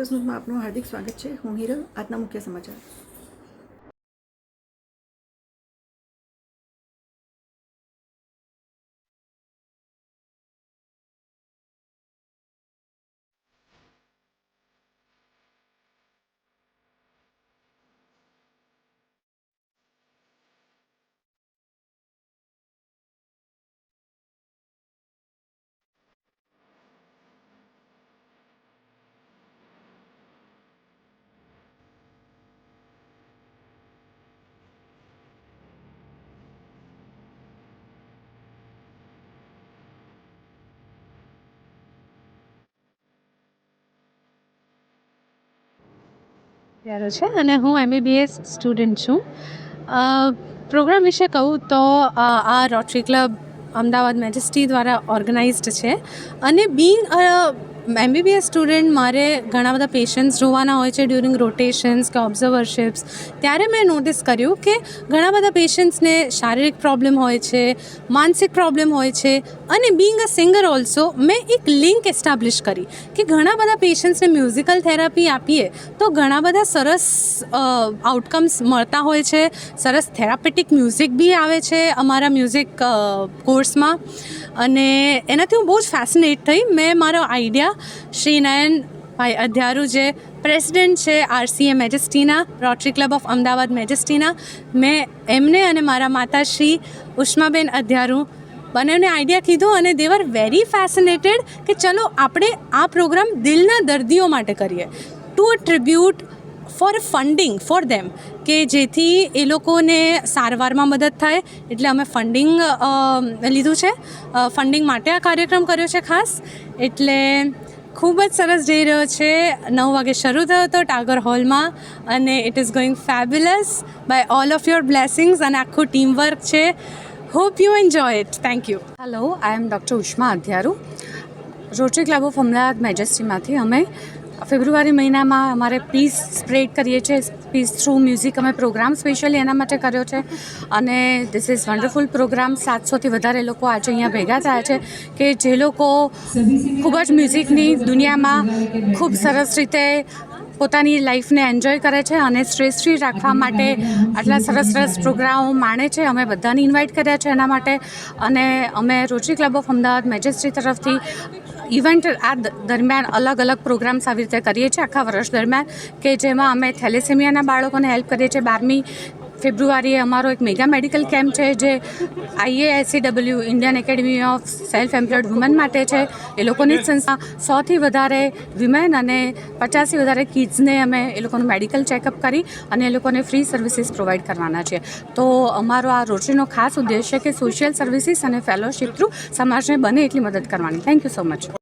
Focus ન્યૂઝમાં આપનું હાર્દિક સ્વાગત છે. હું હિરલ આજના મુખ્ય સમાચાર. પ્યારો છે અને હું એમબીબીએસ સ્ટુડન્ટ છું. પ્રોગ્રામ વિશે કહું તો આ રોટરી ક્લબ અમદાવાદ મેજેસ્ટી દ્વારા ઓર્ગેનાઇઝડ છે. અને બિંગ એમબીબીએસ સ્ટુડન્ટ મારે ઘણા બધા પેશન્ટ્સ જોવાના હોય છે ડ્યુરિંગ રોટેશન્સ કે ઓબ્ઝર્વરશિપ્સ ત્યારે મેં નોટિસ કર્યું કે ઘણા બધા પેશન્ટ્સને શારીરિક પ્રોબ્લેમ હોય છે, માનસિક પ્રોબ્લેમ હોય છે અને બિંગ અ સિંગર ઓલ્સો મેં એક લિંક એસ્ટાબ્લિશ કરી કે ઘણા બધા પેશન્ટ્સને મ્યુઝિકલ થેરાપી આપીએ તો ઘણા બધા સરસ આઉટકમ્સ મળતા હોય છે. સરસ થેરાપેટિક મ્યુઝિક બી આવે છે અમારા મ્યુઝિક કોર્સમાં અને એનાથી હું બહુ જ ફેસિનેટ થઈ. મેં મારો આઈડિયા શ્રી નયન ભાઈ અધ્યારુ જે પ્રેસિડેન્ટ છે આરસીએ મેજેસ્ટીના, રોટરી ક્લબ ઓફ અમદાવાદ મેજેસ્ટીના, મેં એમને અને મારા માતાશ્રી ઉષ્માબેન અધ્યારુ બંનેને આઈડિયા કીધો અને દે વર વેરી ફેસિનેટેડ કે ચલો આપણે આ પ્રોગ્રામ દિલના દર્દીઓ માટે કરીએ. To a tribute for funding for them કે જેથી એ લોકોને સારવારમાં મદદ થાય. એટલે અમે ફંડિંગ લીધું છે. ફંડિંગ માટે આ કાર્યક્રમ કર્યો છે ખાસ. એટલે ખૂબ જ સરસ જઈ રહ્યો છે. નવ વાગે શરૂ થયો હતો ટાગર હોલમાં અને it is going fabulous by all of your blessings અને આખું ટીમવર્ક છે. Hope you enjoy it thank you hello I am doctor Ushma Adhyaru rotary club of Ahmedabad મેજેસ્ટીમાંથી અમે ફેબ્રુઆરી મહિનામાં અમારે પીસ સ્પ્રેડ કરીએ છીએ, પીસ થ્રુ મ્યુઝિક અમે પ્રોગ્રામ સ્પેશિયલી એના માટે કર્યો છે. અને ધીસ ઇઝ વન્ડરફુલ પ્રોગ્રામ સાતસોથી વધારે લોકો આજે અહીંયા ભેગા થયા છે કે જે લોકો ખૂબ જ મ્યુઝિકની દુનિયામાં ખૂબ સરસ રીતે પોતાની લાઈફને એન્જોય કરે છે અને સ્ટ્રેસ ફ્રી રાખવા માટે આટલા સરસ સરસ પ્રોગ્રામો માણે છે. અમે બધાને ઇન્વાઇટ કર્યા છે એના માટે. અને અમે rotary club of Ahmedabad majesty તરફથી ઇવેન્ટ આ દરમિયાન અલગ અલગ પ્રોગ્રામ્સ આવી રીતે કરીએ છીએ આખા વર્ષ દરમિયાન, કે જેમાં અમે થેલેસેમિયાના બાળકોને હેલ્પ કરીએ છીએ. બારમી ફેબ્રુઆરીએ અમારો એક મેગા મેડિકલ કેમ્પ છે, જે IASCW Indian academy of self employed women માટે છે. એ લોકોની જ સંસ્થા, સોથી વધારે વિમેન અને પચાસથી વધારે કિડ્સને અમે એ લોકોનું મેડિકલ ચેકઅપ કરી અને એ લોકોને ફ્રી સર્વિસીસ પ્રોવાઈડ કરવાના છે. તો અમારો આ રોટરીનો ખાસ ઉદ્દેશ છે કે સોશિયલ સર્વિસીસ અને ફેલોશિપ થ્રુ સમાજને બને એટલી મદદ કરવાની. Thank you so much.